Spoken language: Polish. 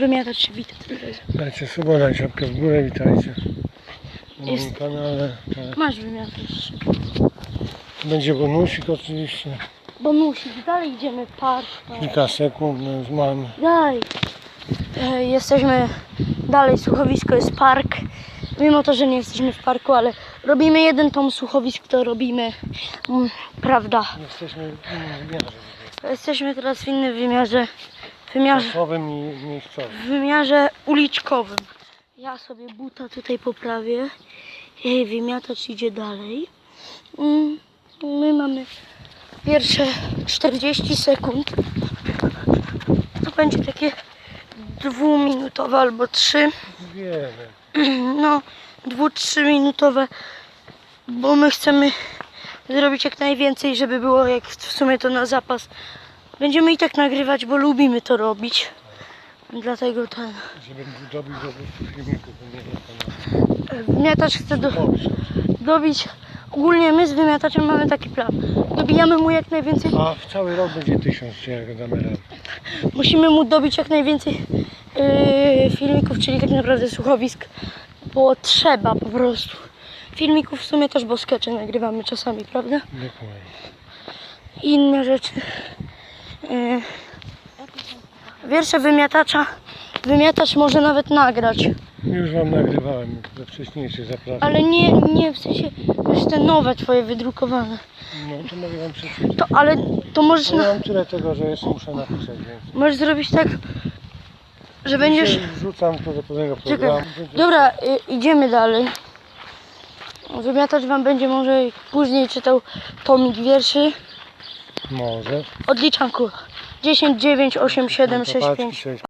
wymiatać się wita tym razem. Dajcie suba, dajcie łapkę w górę, witajcie. Na Jest. moim kanale. Tak. Masz wymiatać. Będzie bonusik oczywiście. Bonusik, dalej idziemy w park. Kilka sekund, no już mamy. Dalej. E, Jesteśmy dalej, słuchowisko jest park. Mimo to, że nie jesteśmy w parku, ale robimy jeden tom słuchowisk, to robimy, mm, prawda. Jesteśmy w innym wymiarze. Jesteśmy teraz w innym wymiarze, wymiarze, Czasowym i miejscowym. w wymiarze uliczkowym. Ja sobie buta tutaj poprawię. Jej wymiatacz idzie dalej. Mm, My mamy pierwsze 40 sekund. To będzie takie dwuminutowe albo trzy. Wiemy. no, dwu, trzy minutowe, bo my chcemy zrobić jak najwięcej, żeby było jak w sumie to na zapas. Będziemy i tak nagrywać, bo lubimy to robić. Dlatego ten Żeby dobić do e, wymiatacz chce do, dobić. Ogólnie my z wymiataczem mamy taki plan. Dobijamy mu jak najwięcej. A w cały rok będzie tysiąc, jak damy radę. Musimy mu dobić jak najwięcej yy, filmików, czyli tak naprawdę słuchowisk, bo trzeba po prostu. Filmików w sumie też, bo skecze nagrywamy czasami, prawda? Dokładnie. I inne rzeczy. Yy, wiersze wymiatacza. Wymiatacz może nawet nagrać, Już wam nagrywałem we wcześniejszych zapraszam. ale nie, nie w sensie, wiesz, te nowe twoje wydrukowane. No to mogę wam przeczytać. To, ale to możesz, No, na, ja mam tyle tego, że jeszcze muszę napisać, więc... możesz zrobić tak, że będziesz... Wrzucam to do pewnego programu. Dobra, y, idziemy dalej. Wymiatacz wam będzie może później czytał tomik wierszy. Może. Odliczanku. 10, 9, 8, 7, 6, 5. Sześć.